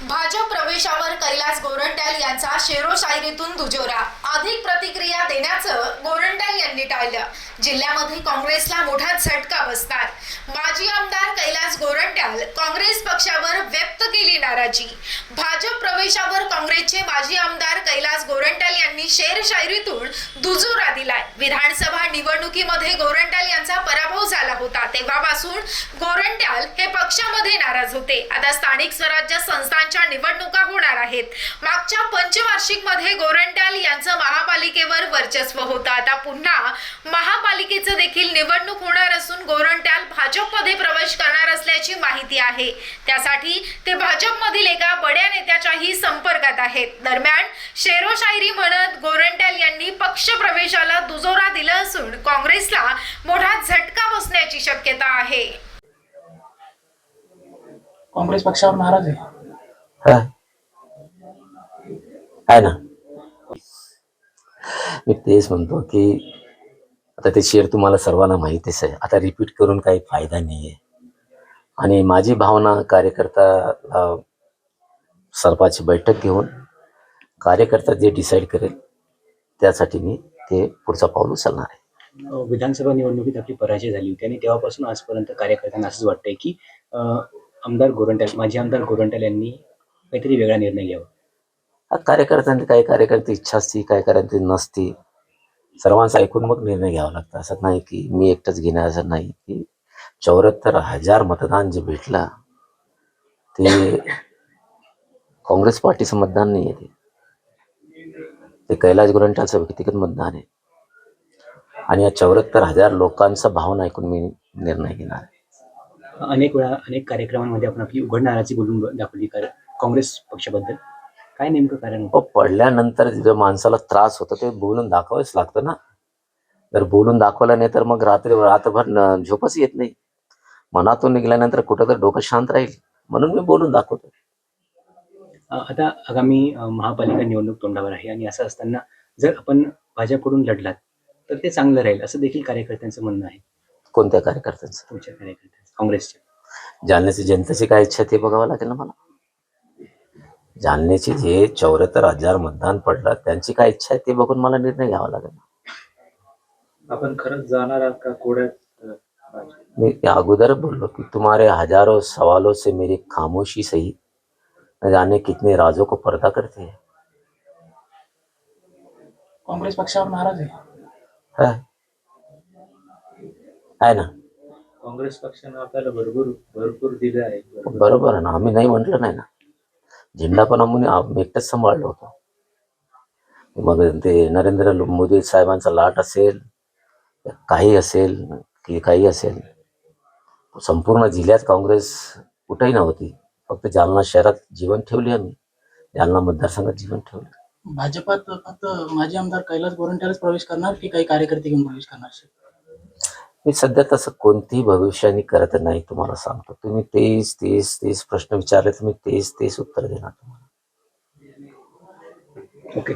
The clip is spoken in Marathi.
भाजप प्रवेशावर कैलास गोरंट्याल यांचा शेरो शायरीतून दुजोरा. अधिक प्रतिक्रिया देण्याचं गोरंट्याल यांनी टाळलं. जिल्ह्यामध्ये काँग्रेसला मोठा झटका बसणार. माजी आमदार कैलास गोरंट्याल काँग्रेस पक्षावर केली नाराजी. भाजप प्रवेशावर काँग्रेसचे माजी आमदार कैलास गोरंट्याल यांनी शेर शायरीतून दुजोरा दिलाय. विधानसभा निवडणुकीमध्ये गोरंट्याल यांचा पराभव झाला होता. तेव्हापासून गोरंट्याल हे पक्षामध्ये नाराज होते. आता स्थानिक स्वराज्य संस्थांच्या निवडणुका होणार आहेत. मागच्या पंचवार्षिकमध्ये गोरंट्याल यांचं महापालिकेवर वर्चस्व होतं. आता पुन्हा महापालिकेचं देखील निवडणूक होणार असून गोर भाजपमध्ये प्रवेश करणार असल्याची माहिती आहे. त्यासाठी ते भाजपमधील एका बड्या नेत्याच्याही संपर्कात आहेत. दरम्यान शेरो शायरी म्हणत गोरंट्याल यांनी पक्ष प्रवेशाला दुजोरा दिला असून काँग्रेसला मोठा झटका बसण्याची शक्यता आहे. काँग्रेस पक्षावर नाराज आहे. हा. आहे ना. मी तेच म्हणतो की आता ते शेअर तुम्हाला सर्वांना माहितीच आहे. आता रिपीट करून काही फायदा नाही आहे आणि माझी भावना कार्यकर्ता सरपाची बैठक घेऊन कार्यकर्ता जे डिसाईड करेल त्यासाठी मी ते पुढचा पाऊल उचलणार आहे. विधानसभा निवडणुकीत आपली पराजय झाली होती आणि तेव्हापासून आजपर्यंत कार्यकर्त्यांना असंच वाटतंय की आमदार गोरंट्याल माजी आमदार गोरंट्याल यांनी काहीतरी वेगळा निर्णय घ्यावा. कार्यकर्त्यांची काही कार्यकर्ते इच्छा असते काही कार्यकर्ते नसते सर्वांचा ऐकून मग निर्णय घ्यावा लागतं. असं नाही की मी एकटंच घेणार असं नाही की चौऱ्याहत्तर हजार मतदान जे भेटला ते काँग्रेस पार्टीचं मतदान नाही आहे ते. ते कैलास व्यक्तिगत मतदान आहे. आणि या चौऱ्याहत्तर हजार लोकांचा भावना ऐकून मी निर्णय घेणार आहे. अनेक वेळा अनेक कार्यक्रमांमध्ये आपण आपली उघडणाराची बोलून दाखवली काँग्रेस पक्षाबद्दल. काय नेमकं कारण? होतं? पडल्यानंतर जे माणसाला त्रास होतो ते बोलून दाखवायच लागतं ना. जर बोलून दाखवलं नाही तर मग रात्री रात्रभर न- झोपच येत नाही. मनातून निघाल्यानंतर कुठं तर डोकं शांत राहील. म्हणून मी बोलून दाखवतो. अ, आता आगामी अ, महापालिका निवडणूक तोंडावर आहे आणि असं असताना जर आपण भाजपकडून लढलात तर ते चांगलं राहील असं देखील कार्यकर्त्यांचं म्हणणं आहे. कोणत्या कार्यकर्त्यांचं? तुमच्या कार्यकर्त्यांचं काँग्रेसच्या. जालन्याची जनतेची काय इच्छा आहे ते बघावं लागेल ना मला. जालन्याची जे चौऱ्याहत्तर हज़ार मतदान पडलं त्यांची काय इच्छा आहे ते बघून मला निर्णय घ्यावा लागेल. आपण खरंच जाणार आहात का? कोड्यात मी अगोदर बोललो कि तुम्हारे हज़ारों सवालों से मेरी खामोशी सही. न जाने कितने राजों को पर्दा करते हैं. काँग्रेस पक्षावर नाराज़ आहे. है? आहे ना? काँग्रेस पक्षानं आपल्याला भरपूर भरपूर दिले आहे. बरोबर आहे ना. आम्ही नाही म्हटलं नाही ना. झेंडा पण आम्ही एकटंच सांभाळलो होतो. मग ते नरेंद्र मोदी साहेबांचा लाट असेल काही असेल की काही असेल संपूर्ण जिल्ह्यात काँग्रेस कुठेही नव्हती. फक्त जालना शहरात जीवन ठेवली आम्ही. जालना मतदारसंघात जीवन ठेवलं. भाजपात फक्त माजी आमदार कैलास गोरंट्यालाच प्रवेश करणार की काही कार्यकर्ते घेऊन प्रवेश करणार? मी सध्या तसं कोणतीही भविष्याने करत नाही तुम्हाला सांगतो. तुम्ही तेच तेच तेच प्रश्न विचारले तर मी तेच तेच उत्तर देणार तुम्हाला. ओके